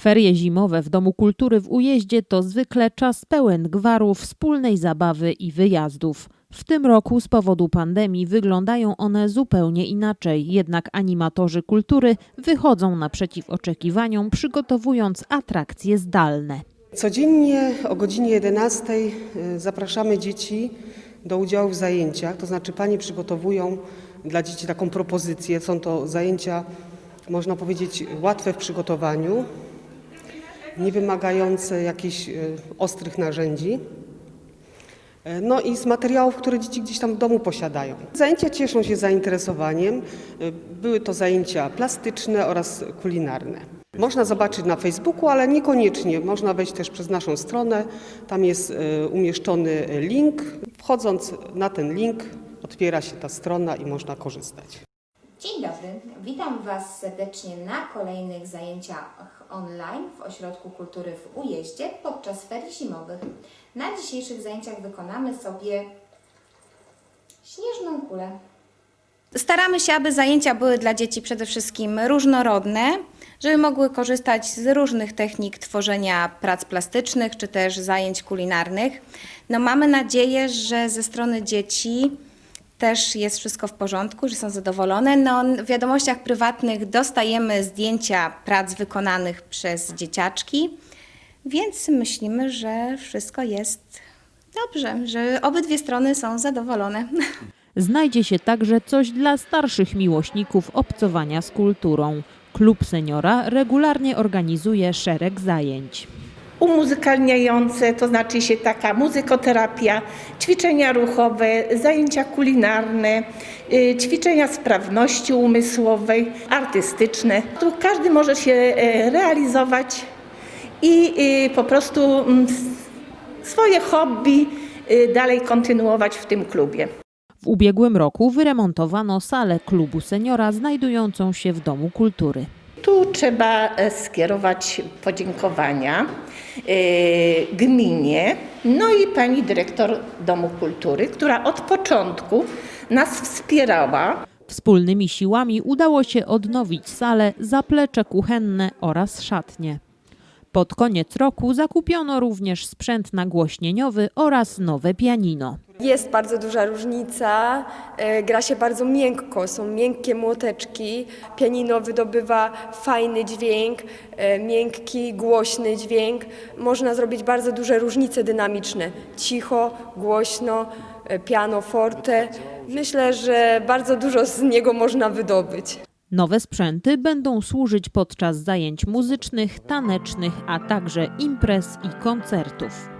Ferie zimowe w Domu Kultury w Ujeździe to zwykle czas pełen gwaru, wspólnej zabawy i wyjazdów. W tym roku z powodu pandemii wyglądają one zupełnie inaczej, jednak animatorzy kultury wychodzą naprzeciw oczekiwaniom, przygotowując atrakcje zdalne. Codziennie o godzinie 11 y, zapraszamy dzieci do udziału w zajęciach, to znaczy panie przygotowują dla dzieci taką propozycję. Są to zajęcia, można powiedzieć, łatwe w przygotowaniu, nie wymagające jakichś y, ostrych narzędzi. Y, No i z materiałów, które dzieci gdzieś tam w domu posiadają. Zajęcia cieszą się zainteresowaniem. Y, Były to zajęcia plastyczne oraz kulinarne. Można zobaczyć na Facebooku, ale niekoniecznie. Można wejść też przez naszą stronę. Tam jest umieszczony link. Wchodząc na ten link, otwiera się ta strona i można korzystać. Dzień dobry, witam Was serdecznie na kolejnych zajęciach online w Ośrodku Kultury w Ujeździe podczas ferii zimowych. Na dzisiejszych zajęciach wykonamy sobie śnieżną kulę. Staramy się, aby zajęcia były dla dzieci przede wszystkim różnorodne, żeby mogły korzystać z różnych technik tworzenia prac plastycznych czy też zajęć kulinarnych. No, mamy nadzieję, że ze strony dzieci też jest wszystko w porządku, że są zadowolone. No, w wiadomościach prywatnych dostajemy zdjęcia prac wykonanych przez dzieciaczki, więc myślimy, że wszystko jest dobrze, że obydwie strony są zadowolone. Znajdzie się także coś dla starszych miłośników obcowania z kulturą. Klub Seniora regularnie organizuje szereg zajęć. Umuzykalniające, to znaczy się taka muzykoterapia, ćwiczenia ruchowe, zajęcia kulinarne, y, ćwiczenia sprawności umysłowej, artystyczne. Tu każdy może się e, realizować i y, po prostu mm, swoje hobby y, dalej kontynuować w tym klubie. W ubiegłym roku wyremontowano salę klubu seniora znajdującą się w Domu Kultury. Tu trzeba e, skierować podziękowania e, gminie, no i pani dyrektor Domu Kultury, która od początku nas wspierała. Wspólnymi siłami udało się odnowić salę, zaplecze kuchenne oraz szatnie. Pod koniec roku zakupiono również sprzęt nagłośnieniowy oraz nowe pianino. Jest bardzo duża różnica, e, gra się bardzo miękko, są miękkie młoteczki, pianino wydobywa fajny dźwięk, e, miękki, głośny dźwięk. Można zrobić bardzo duże różnice dynamiczne, cicho, głośno, e, piano forte. Myślę, że bardzo dużo z niego można wydobyć. Nowe sprzęty będą służyć podczas zajęć muzycznych, tanecznych, a także imprez i koncertów.